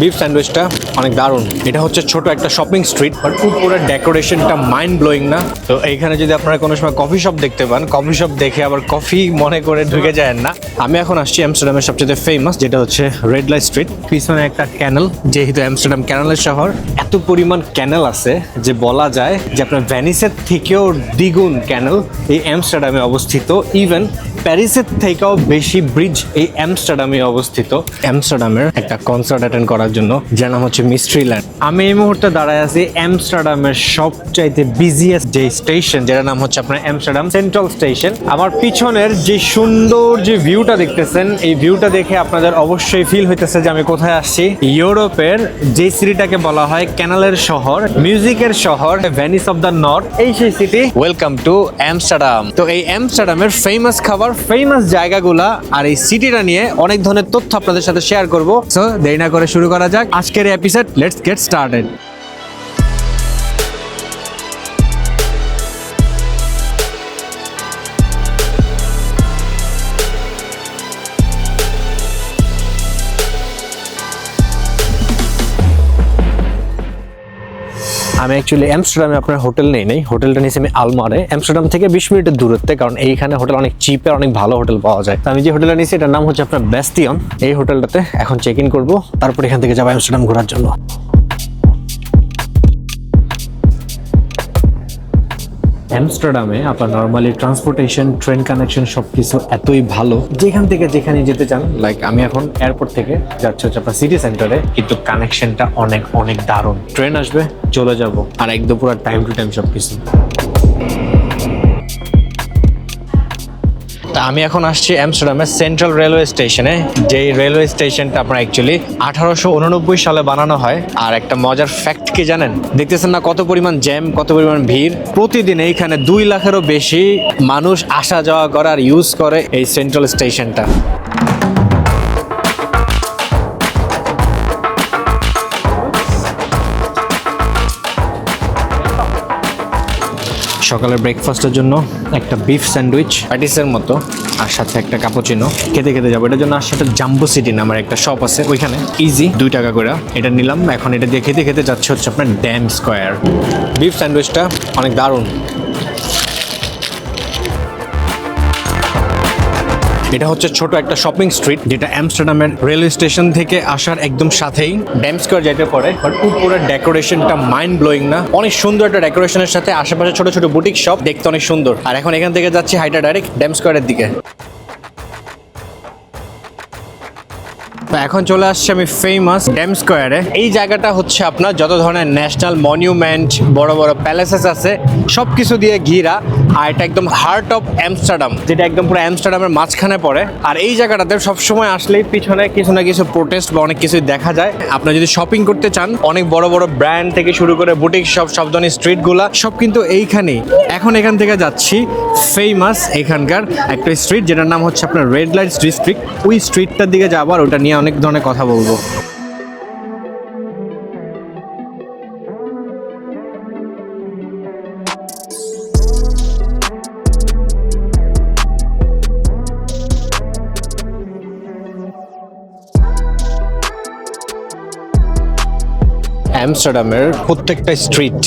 Beef স্যান্ডউইচটা অনেক দারুণ। এটা হচ্ছে ছোট একটা শপিং স্ট্রিট বাট উপরের ডেকোরেশনটা মাইন্ড ব্লোয়িং না। তো এইখানে যদি আপনারা কোনো সময় কফি শপ দেখতে পান কফি শপ দেখে আবার কফি মনে করে ঢুকে যায় না। আমি এখন আসছি অ্যামস্টারডামের সবচেয়ে ফেমাস যেটা হচ্ছে রেড লাইট স্ট্রিট পিছনে একটা ক্যানেল যেহেতু অ্যামস্টারডাম ক্যানেলের শহর, এত পরিমাণ ক্যানেল আছে যে বলা যায় যে আপনার ভ্যানিসের থেকেও দ্বিগুণ ক্যানেল এই অ্যামস্টারডামে অবস্থিত। ইভেন প্যারিসের থেকেও বেশি ব্রিজ এই অ্যামস্টারডামে অবস্থিত। অ্যামস্টারডামের একটা কনসার্ট অ্যাটেন্ড করার জন্য, যার নাম হচ্ছে মিস্ট্রি ল্যান্ড আমি এই মুহূর্তে দাঁড়ায় আছি অ্যামস্টারডামের সবচাইতে বিজিয়েস্ট যে স্টেশন যেটার নাম হচ্ছে আপনার অ্যামস্টারডাম সেন্ট্রাল স্টেশন আমার পিছনের যে সুন্দর যে ভিউটা দেখতেছেন, এই ভিউটা দেখে আপনাদের অবশ্যই ফিল হইতেছে যে আমি কোথায় আসছি। ইউরোপের যে সিটিটাকে বলা হয় ক্যানালের শহর মিউজিকের শহর ভ্যানিস অফ দ্য নর্থ এই সেই সিটি ওয়েলকাম টু অ্যামস্টারডাম তো এই অ্যামস্টারডামের ফেমাস খাবার ফেমাস জায়গাগুলা আর এই সিটিটা নিয়ে অনেক ধরনের তথ্য আপনাদের সাথে শেয়ার করব। দেরি না করে শুরু করা যাক। আজকের এপিসোড লেটস গেট স্টার্টেড আমি অ্যাকচুয়ালি অ্যামস্টারডামে আপনার হোটেল নেই নেই। হোটেলটা নিয়েছি আমি আলমারে অ্যামস্টারডাম থেকে বিশ মিনিটের দূরত্বে, কারণ এইখানে হোটেল অনেক চিপে অনেক ভালো হোটেল পাওয়া যায়। তো আমি যে হোটেলটা নিয়েছি, এটার নাম হচ্ছে আপনার ব্যাস্তিয়ন এই হোটেলটাতে এখন চেক ইন করব, তারপর এখান থেকে যাব অ্যামস্টারডাম ঘোরার জন্য। অ্যামস্টারডামে আপনার নর্মালি ট্রান্সপোর্টেশন ট্রেন কানেকশন সবকিছু এতই ভালো। যেখান থেকে যেখানে যেতে চান লাইক আমি এখন এয়ারপোর্ট থেকে যাচ্ছি হচ্ছে আপনার সিটি সেন্টারে কিন্তু কানেকশনটা অনেক অনেক দারুণ। ট্রেন আসবে, চলে যাব, আর একদম পুরো টাইম টু টাইম সব কিছু তা আমি এখন আসছি অ্যামস্টারডামের সেন্ট্রাল রেলওয়ে স্টেশনে। যেই রেলওয়ে স্টেশনটা আপনার অ্যাকচুয়ালি আঠারোশো উননব্বই সালে বানানো হয়। আর একটা মজার ফ্যাক্ট কি জানেন? দেখতেছেন না কত পরিমাণ জ্যাম, কত পরিমাণ ভিড়? প্রতিদিন এইখানে দুই লাখেরও বেশি মানুষ আসা যাওয়া করে আর ইউজ করে এই সেন্ট্রাল স্টেশনটা সকালের ব্রেকফাস্টের জন্য একটা বিফ স্যান্ডউইচ প্যাটিসের মতো, আর সাথে একটা কাপোচিনো খেতে খেতে যাব। এটার জন্য আর সাথে জাম্বো সিটি নামের একটা শপ আছে। ওইখানে ইজি দুই টাকা করে। এটা নিলাম। এখন এটা দিয়ে খেতে খেতে যাচ্ছে হচ্ছে আপনার ড্যাম স্কোয়ার বিফ স্যান্ডউইচটা অনেক দারুণ। এটা হচ্ছে ছোট একটা শপিং স্ট্রিট যেটা অ্যামস্টারডামের রেলওয়ে স্টেশন থেকে আসার একদম সাথেই। ড্যাম স্কোয়ার যেতে পারে বাট উপরের ডেকোরেশনটা মাইন্ড ব্লোয়িং না। অনেক সুন্দর একটা ডেকোরেশনের সাথে আশেপাশে ছোট ছোট বুটিক শপ দেখতে অনেক সুন্দর। আর এখন এখান থেকে যাচ্ছি হাইটা ডাইরেক্ট ড্যাম স্কোয়ারের দিকে। এখন চলে আসছি আমি ফেমাস ড্যাম স্কোয়ারে এই জায়গাটা হচ্ছে আপনার যত ধরনের ন্যাশনাল মনিউমেন্ট বড় বড় প্যালেসেস আছে সব কিছু দিয়ে ঘিরা, আর এটা একদম হার্ট অফ অ্যামস্টারডাম যেটা একদম পুরো অ্যামস্টারডামের মাঝখানে পড়ে। আর এই জায়গাটাতে সবসময় আসলেই পিছনে কিছু না কিছু প্রোটেস্ট বা অনেক কিছুই দেখা যায়। আপনি যদি শপিং করতে চান, অনেক বড় বড় ব্র্যান্ড থেকে শুরু করে বুটিক সব সব ধরনের স্ট্রিটগুলা সব কিন্তু এইখানেই। এখন এখান থেকে যাচ্ছি ফেমাস এখানকার একটা স্ট্রিট যেটার নাম হচ্ছে আপনার রেড লাইটস ডিস্ট্রিক্ট ওই স্ট্রিটটার দিকে যাবার ওটা নিয়ে অনেক ধরনের কথা বলব। অ্যামস্টারডামের প্রত্যেকটা স্ট্রিট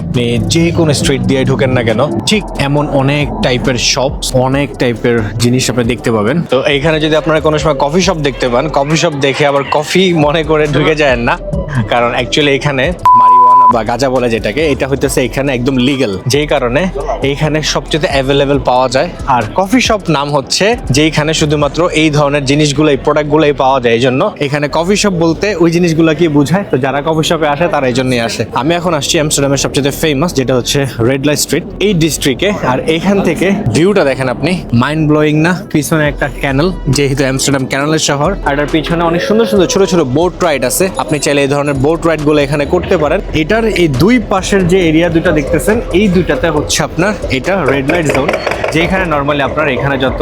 আপনি যে কোনো স্ট্রিট দিয়ে ঢুকেন না কেন, ঠিক এমন অনেক টাইপের শপ অনেক টাইপের জিনিস আপনি দেখতে পাবেন। তো এইখানে যদি আপনারা কোনো সময় কফি শপ দেখতে পান কফি শপ দেখে আবার কফি মনে করে ঢুকে যায় না। কারণ অ্যাকচুয়ালি এখানে বা গাঁজা বলে যেটাকে, এটা হইতেছে এখানে একদম লিগেল যেই কারণে এইখানে সবচেয়ে অ্যাভেলেবেল পাওয়া যায়। আর কফি শপ নাম হচ্ছে যেইখানে শুধুমাত্র এই ধরনের জিনিসগুলো, এই প্রোডাক্টগুলোই পাওয়া যায়। এই জন্য এখানে কফি শপ বলতে ওই জিনিসগুলো কি বোঝায়? তো যারা কফি শপে আসে, তারা এই জন্যই আসে। আমি এখন আসছি অ্যামস্টারডামের সবচেয়ে ফেমাস যেটা হচ্ছে রেড লাইট স্ট্রিট এই ডিস্ট্রিক্টে আর এখান থেকে ভিউটা দেখেন আপনি মাইন্ড ব্লোয়িং না? পিছনে একটা ক্যানেল যেহেতু অ্যামস্টারডাম ক্যানেলের শহর। আর এটার পিছনে অনেক সুন্দর সুন্দর ছোট ছোট বোট রাইড আছে। আপনি চাইলে এই ধরনের বোট রাইডগুলো এখানে করতে পারেন। এটার এই দুই পাশের যে এরিয়া দুটো দেখতেছেন, এই দুইটাতে হচ্ছে আপনার এটা রেড লাইট জোন যেখানে নর্মালি আপনার এখানে যত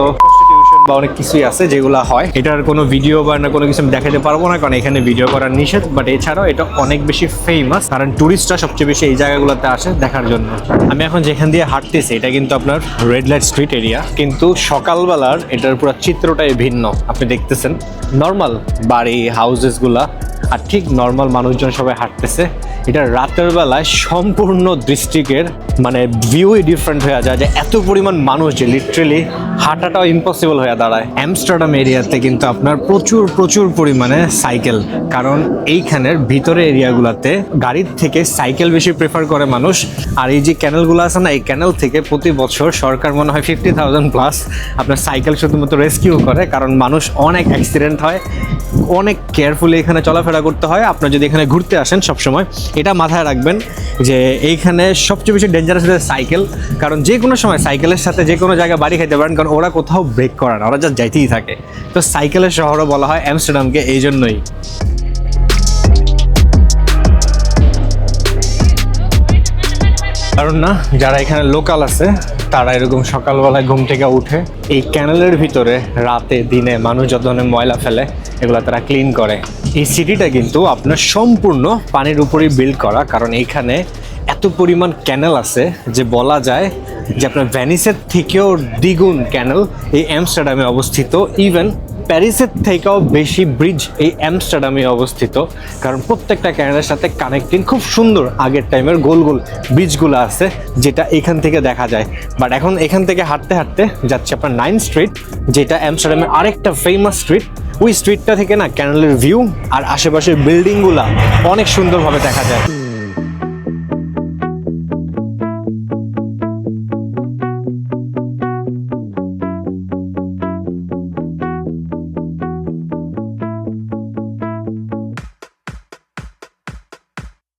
বা অনেক কিছুই আছে যেগুলো হয়, এটার কোনো ভিডিও বা না কোনো কিছু দেখাতে পারব না, কারণ এখানে ভিডিও করার নিষেধ বাট এছাড়াও এটা অনেক বেশি ফেমাস কারণ টুরিস্টরা সবচেয়ে বেশি এই জায়গাগুলোতে আসে দেখার জন্য। আমি এখন যেখান দিয়ে হাঁটতেছি, এটা কিন্তু আপনার রেড লাইট স্ট্রিট এরিয়া কিন্তু সকালবেলার এটার পুরো চিত্রটাই ভিন্ন। আপনি দেখতেছেন নর্মাল বাড়ি হাউসেসগুলা আর ঠিক নর্মাল মানুষজন সবাই হাঁটতেছে। এটা রাতের বেলায় সম্পূর্ণ ডিস্ট্রিক্টের মানে ভিউই ডিফারেন্ট হয়ে যায় যে এত পরিমাণ মানুষ যে লিটারেলি হাঁটাটাও ইম্পসিবল হয়ে দাঁড়ায়। অ্যামস্টারডাম এরিয়াতে কিন্তু আপনার প্রচুর প্রচুর পরিমাণে সাইকেল কারণ এইখানের ভিতরে এরিয়াগুলোতে গাড়ির থেকে সাইকেল বেশি প্রেফার করে মানুষ। আর এই যে ক্যানেলগুলো আছে না, এই ক্যানেল থেকে প্রতি বছর সরকার মনে হয় ফিফটি থাউজেন্ড প্লাস আপনার সাইকেল শুধুমাত্র রেস্কিউ করে। কারণ মানুষ অনেক অ্যাক্সিডেন্ট হয়, অনেক কেয়ারফুলি এখানে চলাফেরা করতে হয়। আপনার যদি এখানে ঘুরতে আসেন সবসময়, এটা মাথায় রাখবেন যে এইখানে সবচেয়ে বেশি ডেঞ্জারাস হচ্ছে সাইকেল কারণ যে কোনো সময় সাইকেলের সাথে যে কোনো জায়গায় বাড়ি খাইতে পারেন, কারণ ওরা কোথাও ব্রেক করে না, ওরা যা যাইতেই থাকে। তো সাইকেলের শহরও বলা হয় অ্যামস্টারডামকে এই জন্যই। কারণ না, যারা এখানে লোকাল আছে, তারা এরকম সকালবেলায় ঘুম থেকে উঠে এই ক্যানেলের ভিতরে রাতে, দিনে মানুষ যত ধরনের ময়লা ফেলে এগুলো তারা ক্লিন করে। এই সিটিটা কিন্তু আপনার সম্পূর্ণ পানির উপরেই বিল্ড করা, কারণ এইখানে এত পরিমাণ ক্যানেল আছে যে বলা যায় যে আপনার ভ্যানিসের থেকেও দ্বিগুণ ক্যানেল এই অ্যামস্টারডামে অবস্থিত। ইভেন প্যারিসের থেকেও বেশি ব্রিজ এই অ্যামস্টারডামে অবস্থিত, কারণ প্রত্যেকটা ক্যানাডার সাথে কানেক্টিং খুব সুন্দর। আগের টাইমের গোল গোল ব্রিজগুলো আছে, যেটা এখান থেকে দেখা যায়। বাট এখন এখান থেকে হাঁটতে হাঁটতে যাচ্ছে আপনার নাইন স্ট্রিট যেটা অ্যামস্টারডামের আরেকটা ফেমাস স্ট্রিট ওই স্ট্রিটটা থেকে না ক্যানেলের ভিউ আর আশেপাশের বিল্ডিংগুলা অনেক সুন্দরভাবে দেখা যায়।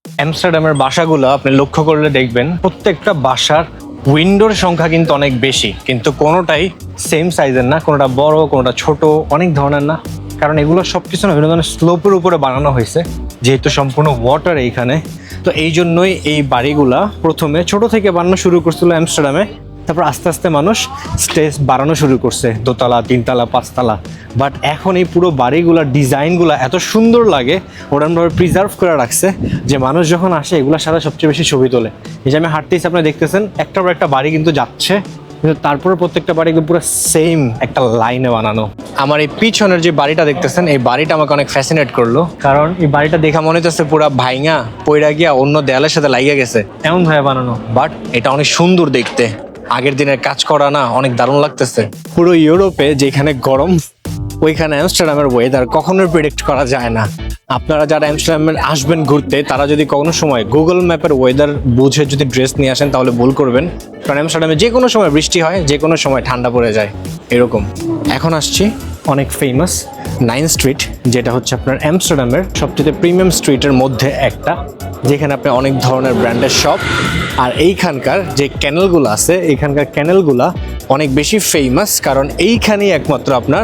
অ্যামস্টারডামের বাসাগুলো আপনি লক্ষ্য করলে দেখবেন প্রত্যেকটা বাসার উইন্ডোর সংখ্যা কিন্তু অনেক বেশি, কিন্তু কোনোটাই সেম সাইজের না, কোনোটা বড়, কোনোটা ছোট, অনেক ধরনের না। কারণ এগুলো সব কিছু না বিভিন্ন ধরনের স্লোপের উপরে বানানো হয়েছে, যেহেতু সম্পূর্ণ ওয়াটার এইখানে তো এই জন্যই এই বাড়িগুলা প্রথমে ছোট থেকে বানানো শুরু করছিল অ্যামস্টারডামে তারপর আস্তে আস্তে মানুষ স্টেজ বাড়ানো শুরু করছে। দোতলা, তিনতলা, পাঁচতলা। বাট এখন এই পুরো বাড়িগুলোর ডিজাইনগুলো এত সুন্দর লাগে ওরমভাবে প্রিজার্ভ করে রাখছে, যে মানুষ যখন আসে, এগুলোর সাথে সবচেয়ে বেশি ছবি তোলে। এই যে আমি হাঁটতেছি, আপনি দেখতেছেন, একটার পর একটা বাড়ি কিন্তু যাচ্ছে, কিন্তু তারপরে প্রত্যেকটা বাড়ি পুরো সেম একটা লাইনে বানানো। আমার এই পিছনের যে বাড়িটা দেখতেছেন, এই বাড়িটা আমাকে অনেক ফ্যাসিনেট করল। কারণ এই বাড়িটা দেখা মনে হচ্ছে পুরো ভাইঙা পৈরা গিয়া অন্য দেয়ালের সাথে লাগিয়ে গেছে। এমন ভাবে বানানো। বাট এটা অনেক সুন্দর দেখতে। আগের দিনের কাজ করা না, অনেক দারুণ লাগতেছে। পুরো ইউরোপে যেখানে গরম, ওইখানে অ্যামস্টারডামের ওয়েদার কখনোই প্রেডিক্ট করা যায় না। আপনারা যারা অ্যামস্টারডামে আসবেন ঘুরতে, তারা যদি কোনো সময় গুগল ম্যাপের ওয়েদার বুঝে যদি ড্রেস নিয়ে আসেন, তাহলে ভুল করবেন। কারণ অ্যামস্টারডামে যে কোনো সময় বৃষ্টি হয়, যে কোনো সময় ঠান্ডা পড়ে যায়। এরকম। এখন আসছি অনেক ফেমাস নাইন স্ট্রিট যেটা হচ্ছে আপনার অ্যামস্টারডামের সবচেয়ে প্রিমিয়াম স্ট্রিটের মধ্যে একটা, যেখানে আপনি অনেক ধরনের ব্র্যান্ডের শপ আর এইখানকার যে ক্যানেলগুলো আছে, এইখানকার ক্যানেলগুলা অনেক বেশি ফেমাস কারণ এইখানেই একমাত্র আপনার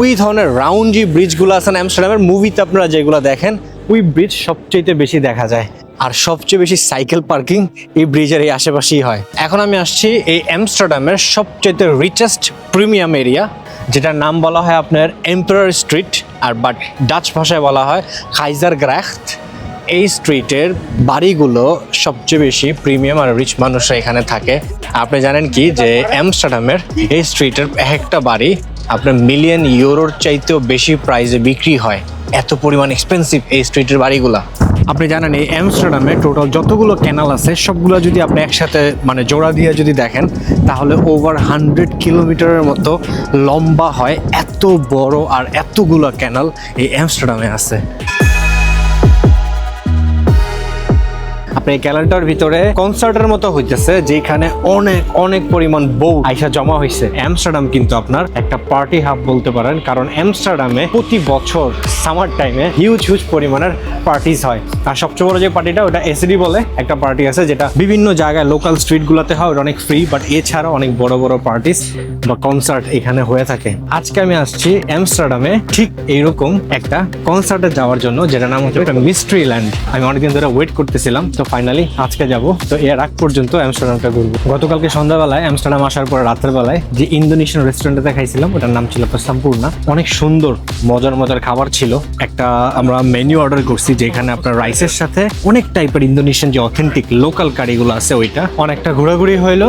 ওই ধরনের রাউন্ড যে ব্রিজগুলো আছে অ্যামস্টারডামের মুভিতে আপনারা যেগুলো দেখেন, ওই ব্রিজ সবচেয়ে বেশি দেখা যায়। আর সবচেয়ে বেশি সাইকেল পার্কিং এই ব্রিজের এই আশেপাশেই হয়। এখন আমি আসছি এই অ্যামস্টারডামের সবচেয়ে রিচেস্ট প্রিমিয়াম এরিয়া যেটার নাম বলা হয় আপনার এম্পারার স্ট্রিট আর বাট ডাচ ভাষায় বলা হয় খাইজার গ্রাখত এই স্ট্রিটের বাড়িগুলো সবচেয়ে বেশি প্রিমিয়াম আর রিচ মানুষরা এখানে থাকে। আপনি জানেন কি যে অ্যামস্টারডামের এই স্ট্রিটের এক একটা বাড়ি আপনার মিলিয়ন ইউরোর চাইতেও বেশি প্রাইসে বিক্রি হয়। এত পরিমাণ এক্সপেন্সিভ এই স্ট্রিটের বাড়িগুলা। আপনি জানেন এই অ্যামস্টারডামে টোটাল যতগুলো ক্যানাল আছে, সবগুলো যদি আপনি একসাথে মানে জোড়া দিয়ে যদি দেখেন, তাহলে ওভার হান্ড্রেড কিলোমিটারের মতো লম্বা হয় এত বড় আর এতগুলো ক্যানাল এই অ্যামস্টারডামে আছে। আপনি ক্যালেন্ডার ভিতরে কনসার্টের মতো হইতেছে যেখানে অনেক অনেক পরিমাণ বউ আইসা জমা হয়েছে অ্যামস্টারডাম কিন্তু আপনার একটা পার্টি হাব বলতে পারেন, কারণ অ্যামস্টারডামে প্রতি বছর সামার টাইমে হিউজ হিউজ পরিমাণের পার্টিস হয়। আর সবচেয়ে বড় যে পার্টিটা, ওটা এসডি বলে একটা পার্টি আছে, যেটা বিভিন্ন জায়গায় লোকাল স্ট্রিটগুলোতে হয়, ওটা অনেক ফ্রি বাট এছাড়া অনেক বড় বড় পার্টিস বা কনসার্ট এখানে হয়ে থাকে। আজকে আমি আসছি অ্যামস্টারডামে, ঠিক এইরকম একটা কনসার্টে যাওয়ার জন্য যেটা নাম হচ্ছে মিস্ট্রি ল্যান্ড আমি অনেকদিন ধরে ওয়েট করতেছিলাম, তো ফাইনালি আজকে যাব। তো এর আগ পর্যন্ত অ্যামস্টারডামটা ঘুরবো। গতকালকে সন্ধ্যাবেলায়, অ্যামস্টারডাম আসার পর রাতের বেলায় যে ইন্দোনেশিয়ান রেস্টুরেন্টে খাইছিলাম ওটার নাম ছিল আপনার সম্পূর্ণা অনেক সুন্দর, মজার মজার খাবার ছিল। একটা আমরা মেনু অর্ডার করছি যেখানে আপনার রাইসের সাথে অনেক টাইপের ইন্দোনেশিয়ান যে অথেন্টিক লোকাল কারিগুলো আছে ওইটা। অনেকটা ঘোরাঘুরি হইল।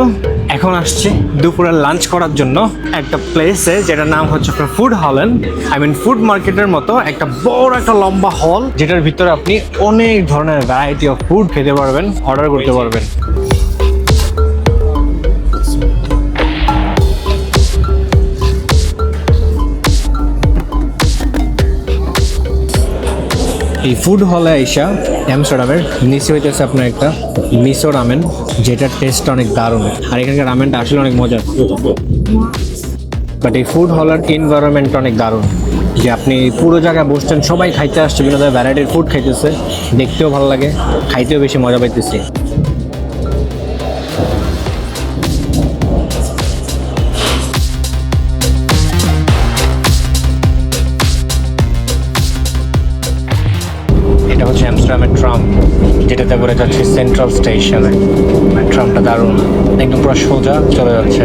এখন আসছি দুপুরের লাঞ্চ করার জন্য একটা প্লেসে যেটার নাম হচ্ছে আপনার ফুড হলেন আই মিন ফুড মার্কেটের মতো একটা বড় একটা লম্বা হল যেটার ভিতরে আপনি অনেক ধরনের ভ্যারাইটি অফ ফুড খেতে পারবেন অর্ডার করতে পারবেন। এই ফুড হলে আইসা অ্যামস্টারডামের নিচে হইতেছে আপনার একটা মিসো রামেন যেটার টেস্ট অনেক দারুণ। আর এখানকার রামেনটা আসলে অনেক মজার। বাট এই ফুড হলার এনভায়রনমেন্ট অনেক দারুণ। যে আপনি পুরো জায়গায় বসছেন, সবাই খাইতে আসছে বিভিন্ন ধরনের ভ্যারাইটির ফুড খাইতেছে, দেখতেও ভালো লাগে, খাইতেও বেশি মজা পাইতেছে। যেটাতে করে যাচ্ছে সেন্ট্রাল স্টেশনে ট্রামটা দারুণ। একদম পুরো সোজা চলে যাচ্ছে।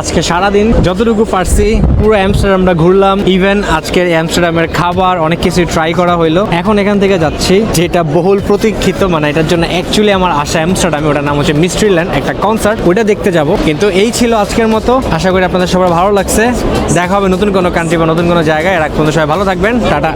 আজকে সারাদিন যতটুকু পারছি, পুরো অ্যামস্টারডামটা ঘুরলাম। ইভেন আজকের অ্যামস্টারডামের খাবার, অনেক কিছু ট্রাই করা হইল। এখন এখান থেকে যাচ্ছি, যেটা বহুল প্রতীক্ষিত মানে এটার জন্য অ্যাকচুয়ালি আমার আশা অ্যামস্টারডামে, ওটার নাম হচ্ছে মিস্ট্রিল্যান্ড একটা কনসার্ট ওটা দেখতে যাব। কিন্তু এই ছিল আজকের মতো। আশা করি আপনাদের সবার ভালো লাগছে। দেখা হবে নতুন কোনো কান্ট্রি বা নতুন কোনো জায়গায়। এর পর্যন্ত সবাই ভালো থাকবেন। টাটা।